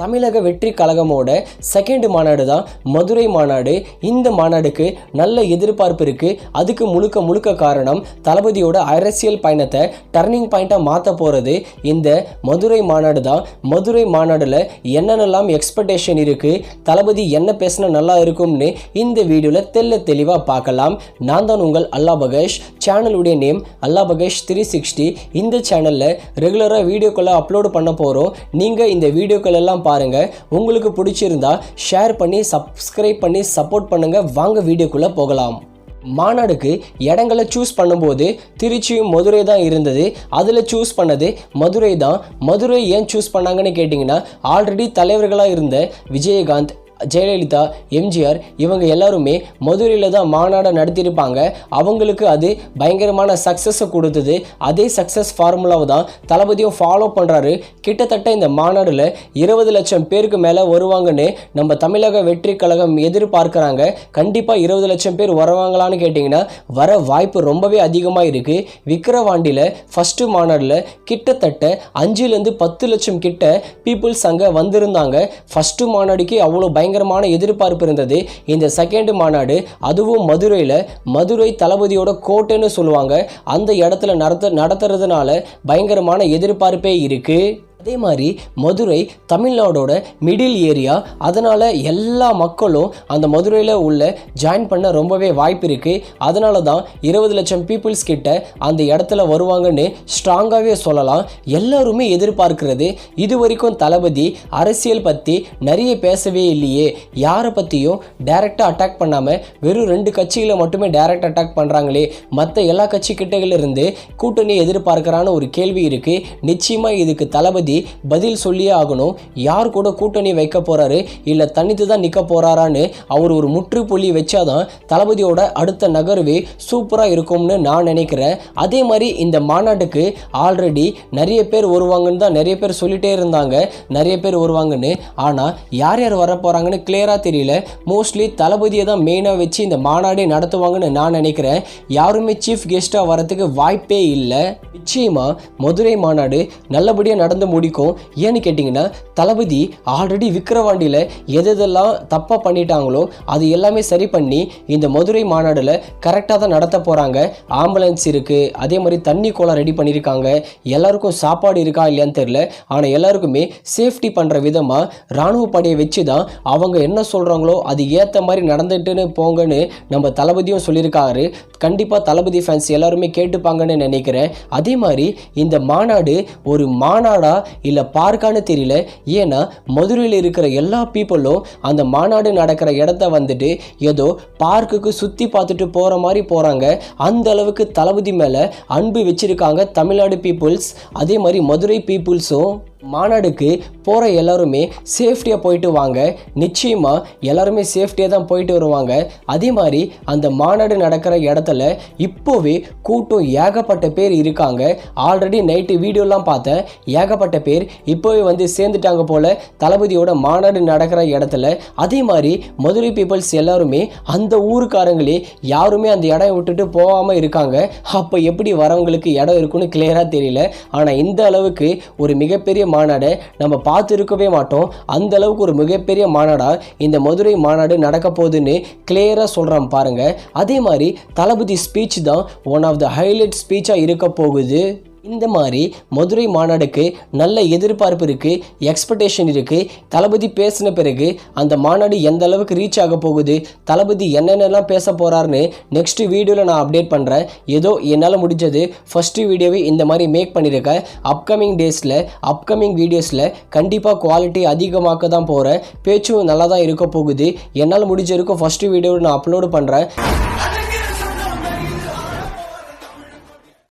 தமிழக வெற்றி கழகமோட செகண்ட் மாநாடு தான் மதுரை மாநாடு. இந்த மாநாடுக்கு நல்ல எதிர்பார்ப்பு இருக்கு. அதுக்கு முழுக்க முழுக்க காரணம் தளபதியோட அரசியல் பயணத்தை டர்னிங் பாயிண்ட்டாக மாற்ற போகிறது இந்த மதுரை மாநாடு தான். மதுரை மாநாடுல என்னென்னலாம் எக்ஸ்பெக்டேஷன் இருக்கு? தளபதி என்ன பேசினா நல்லா இருக்கும்னு இந்த வீடியோவில் தெல்ல தெளிவாக பார்க்கலாம். நான் தான் உங்கள் அல்லா பகேஷ். சேனலுடைய நேம் அல்லா பகேஷ் த்ரீ சிக்ஸ்டி இந்த சேனலில் ரெகுலராக வீடியோக்களை அப்லோடு பண்ண போகிறோம் நீங்கள் இந்த வீடியோக்கள் எல்லாம் பாருங்கள் உங்களுக்கு பிடிச்சிருந்தா ஷேர் பண்ணி சப்ஸ்கிரைப் பண்ணி சப்போர்ட் பண்ணுங்கள் வாங்க வீடியோக்குள்ளே போகலாம். மாநாடுக்கு இடங்களை சூஸ் பண்ணும்போது திருச்சியும் மதுரை தான் இருந்தது. அதில் சூஸ் பண்ணது மதுரை தான். மதுரை ஏன் சூஸ் பண்ணாங்கன்னு கேட்டிங்கன்னா ஆல்ரெடி தலைவர்களாக இருந்த விஜயகாந்த் ஜெயலலிதா எம்ஜிஆர் இவங்க எல்லாருமே மதுரையில் தான் மாநாடை நடத்தியிருப்பாங்க. அவங்களுக்கு அது பயங்கரமான சக்ஸஸை கொடுத்தது. அதே சக்ஸஸ் ஃபார்முலாவை தான் தளபதியும் ஃபாலோ பண்ணுறாரு கிட்டத்தட்ட இந்த மாநாடில் இருபது லட்சம் பேருக்கு மேலே வருவாங்கன்னு நம்ம தமிழக வெற்றி கழகம் எதிர்பார்க்குறாங்க. கண்டிப்பாக இருபது லட்சம் பேர் வருவாங்களான்னு கேட்டிங்கன்னா வர வாய்ப்பு ரொம்பவே அதிகமாக இருக்குது விக்கிரவாண்டியில் ஃபஸ்ட்டு மாநாடில் கிட்டத்தட்ட அஞ்சுலேருந்து பத்து லட்சம் கிட்ட பீப்புள்ஸ் அங்கே வந்திருந்தாங்க. ஃபஸ்ட்டு மாநாடுக்கு அவ்வளோ பயங்கரமான எதிர்பார்ப்பு இருந்தது. இந்த செகண்ட் மாநாடு அதுவும் மதுரையில் மதுரை தளபதியோட கோட்டைன்னு சொல்லுவாங்க. அந்த இடத்துல நடத்த நடத்துறதுனால பயங்கரமான எதிர்பார்ப்பே இருக்குது அதே மாதிரி மதுரை தமிழ்நாடோட மிடில் ஏரியா அதனால் எல்லா மக்களும் அந்த மதுரையில் உள்ள ஜாயின் பண்ண ரொம்பவே வாய்ப்பு இருக்குது அதனால தான் இருபது லட்சம் பீப்புள்ஸ் கிட்ட அந்த இடத்துல வருவாங்கன்னு ஸ்ட்ராங்காகவே சொல்லலாம். எல்லாருமே எதிர்பார்க்கிறது இது வரைக்கும் தளபதி அரசியல் பற்றி நிறைய பேசவே இல்லையே. யாரை பற்றியும் டைரெக்டாக அட்டாக் பண்ணாமல் வெறும் ரெண்டு கட்சிகளை மட்டுமே டைரக்ட் அட்டாக் பண்ணுறாங்களே மற்ற எல்லா கட்சி கிட்டகளிலிருந்து கூட்டணி எதிர்பார்க்கறான ஒரு கேள்வி இருக்குது நிச்சயமாக இதுக்கு தளபதி பதில் சொல்லியே ஆகணும். யார் கூட கூட்டணி வைக்க போறாரு? இல்லை தனித்து தான் நிற்க போறாரான்னு அவர் ஒரு முற்றுப்புள்ளி வச்சாதான் தளபதியோட அடுத்த நகர்வே சூப்பராக இருக்கும்னு நான் நினைக்கிறேன். அதே மாதிரி இந்த மாநாட்டுக்கு ஆல்ரெடி நிறைய பேர் வருவாங்கன்னு தான் நிறைய பேர் சொல்லிட்டே இருந்தாங்க. நிறைய பேர் வருவாங்கன்னு. ஆனால் யார் யார் வர போகிறாங்கன்னு கிளியராக தெரியல. மோஸ்ட்லி தளபதியை தான் மெயினாக வச்சு இந்த மாநாடே நடத்துவாங்கன்னு நான் நினைக்கிறேன். யாருமே சீஃப் கெஸ்ட்டாக வரதுக்கு வாய்ப்பே இல்லை. நிச்சயமாக மதுரை மாநாடு நல்லபடியாக நடந்து முடிக்கும் ஏன்னு கேட்டிங்கன்னா தளபதி ஆல்ரெடி விக்கிரவாண்டியில் எதெல்லாம் தப்பாக பண்ணிட்டாங்களோ அது எல்லாமே சரி பண்ணி இந்த மதுரை மாநாடில் கரெக்டாக தான் நடத்த போகிறாங்க ஆம்புலன்ஸ் இருக்குது அதே மாதிரி தண்ணி கோலம் ரெடி பண்ணியிருக்காங்க. எல்லாருக்கும் சாப்பாடு இருக்கா இல்லையான்னு தெரில ஆனால் எல்லாருக்குமே சேஃப்டி பண்ணுற விதமாக இராணுவ படையை வச்சு தான் அவங்க என்ன சொல்கிறாங்களோ அது ஏற்ற மாதிரி நடந்துட்டுன்னு போங்கன்னு நம்ம தளபதியும் சொல்லியிருக்காரு. கண்டிப்பாக தளபதி ஃபேன்ஸ் எல்லாருமே கேட்டுப்பாங்கன்னு நினைக்கிறேன். அதே மாதிரி இந்த மாநாடு ஒரு மாநாடாக இல்லை பார்க்கான்னு தெரியல. ஏன்னா மதுரையில் இருக்கிற எல்லா பீப்புளும் அந்த மாநாடு நடக்கிற இடத்த வந்துட்டு ஏதோ பார்க்குக்கு சுற்றி பார்த்துட்டு போகிற மாதிரி போகிறாங்க அந்த அளவுக்கு தளபதி மேலே அன்பு வச்சிருக்காங்க தமிழ்நாடு பீப்புள்ஸ். அதே மாதிரி மதுரை பீப்புள்ஸும். மாநாடுக்கு போகிற எல்லாருமே சேஃப்டியாக போயிட்டு வாங்க. நிச்சயமாக எல்லாருமே சேஃப்டியாக தான் போயிட்டு வருவாங்க. அதே மாதிரி அந்த மாநாடு நடக்கிற இடத்துல இப்போவே கூட்டம் ஏகப்பட்ட பேர் இருக்காங்க. ஆல்ரெடி நைட்டு வீடியோலாம் பார்த்தேன். ஏகப்பட்ட பேர் இப்போவே வந்து சேர்ந்துட்டாங்க போல் தளபதியோட மாநாடு நடக்கிற இடத்துல. அதே மாதிரி மதுரை பீப்புள்ஸ் எல்லாருமே அந்த ஊருக்காரங்களே யாருமே அந்த இடம் விட்டுட்டு போகாமல் இருக்காங்க. அப்போ எப்படி வரவங்களுக்கு இடம் இருக்குன்னு கிளியராக தெரியல. ஆனால் இந்த அளவுக்கு ஒரு மிகப்பெரிய மாநாடை நம்ம பார்த்துருக்கவே மாட்டோம். அந்த அளவுக்கு ஒரு மிகப்பெரிய மாநாடாக இந்த மதுரை மாநாடு நடக்க போகுதுன்னு கிளியராக சொல்கிறான் பாருங்க. அதே மாதிரி தளபதி ஸ்பீச் தான் ஒன் ஆஃப் த ஹைலைட் ஸ்பீச்சாக இருக்க போகுது. இந்த மாதிரி மதுரை மாநாடுக்கு நல்ல எதிர்பார்ப்பு இருக்குது எக்ஸ்பெக்டேஷன் இருக்குது தளபதி பேசின பிறகு அந்த மாநாடு எந்த அளவுக்கு ரீச் ஆக போகுது தளபதி என்னென்னலாம் பேச போகிறாருன்னு நெக்ஸ்ட் வீடியோவில் நான் அப்டேட் பண்ணுறேன் ஏதோ என்னால் முடிஞ்சது ஃபஸ்ட்டு வீடியோவை இந்த மாதிரி மேக் பண்ணியிருக்கேன் அப்கமிங் டேஸில் அப்கமிங் வீடியோஸில் கண்டிப்பாக குவாலிட்டி அதிகமாக்க தான் போகிறேன் பேச்சும் நல்லா தான் இருக்க போகுது. என்னால் முடிஞ்ச வரைக்கும் ஃபஸ்ட்டு வீடியோவை நான் அப்லோடு பண்ணுறேன்